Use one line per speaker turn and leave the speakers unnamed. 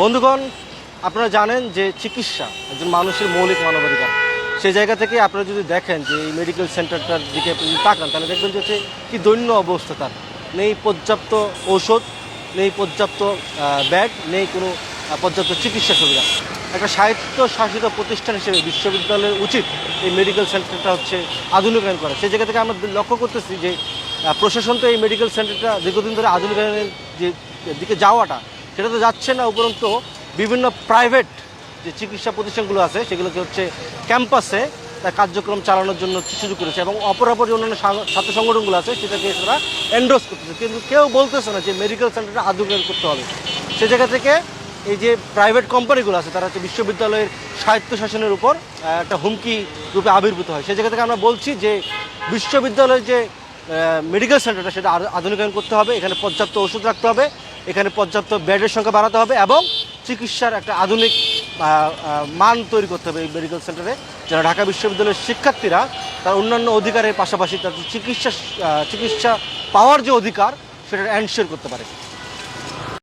বন্ধুগণ, আপনারা জানেন যে চিকিৎসা একজন মানুষের মৌলিক মানবাধিকার। সেই জায়গা থেকে আপনারা যদি দেখেন যে এই মেডিকেল সেন্টারটার দিকে যদি তাকান, তাহলে দেখবেন যে হচ্ছে কি দৈন্য অবস্থা তার। নেই পর্যাপ্ত ঔষধ, নেই পর্যাপ্ত ব্যাড নেই কোনো পর্যাপ্ত চিকিৎসা সুবিধা। একটা সাহিত্য শাসিত প্রতিষ্ঠান হিসেবে বিশ্ববিদ্যালয়ের উচিত এই মেডিকেল সেন্টারটা হচ্ছে আধুনিকায়ন করা। সেই জায়গা থেকে আমরা লক্ষ্য করতেছি যে প্রশাসন তো এই মেডিকেল সেন্টারটা দীর্ঘদিন ধরে আধুনিকায়নের যে দিকে যাওয়াটা সেটা তো যাচ্ছে না, উপরন্ত বিভিন্ন প্রাইভেট যে চিকিৎসা প্রতিষ্ঠানগুলো আছে, সেগুলোকে হচ্ছে ক্যাম্পাসে তার কার্যক্রম চালানোর জন্য সুযোগ করেছে এবং অপরাপর যে অন্যান্য সাং- ছাত্র সংগঠনগুলো আছে, সেটাকে তারা এন্ডোর্স করতেছে। কিন্তু কেউ বলতেছে না যে মেডিকেল সেন্টারটা আধুনিকায়ন করতে হবে। সে জায়গা থেকে এই যে প্রাইভেট কোম্পানিগুলো আছে, তারা হচ্ছে বিশ্ববিদ্যালয়ের স্বায়ত্ত শাসনের উপর একটা হুমকি রূপে আবির্ভূত হয়। সেই জায়গা থেকে আমরা বলছি যে বিশ্ববিদ্যালয়ের যে মেডিকেল সেন্টারটা সেটা আধুনিকায়ন করতে হবে, এখানে পর্যাপ্ত ওষুধ রাখতে হবে, এখানে পর্যাপ্ত বেডের সংখ্যা বাড়াতে হবে এবং চিকিৎসার একটা আধুনিক মান তৈরি করতে হবে এই মেডিকেল সেন্টারে যেন ঢাকা বিশ্ববিদ্যালয়ের শিক্ষার্থীরা, তার অন্যান্য অধিকারের পাশাপাশি তাদের চিকিৎসা চিকিৎসা পাওয়ার যে অধিকার সেটা এনশিওর করতে পারে।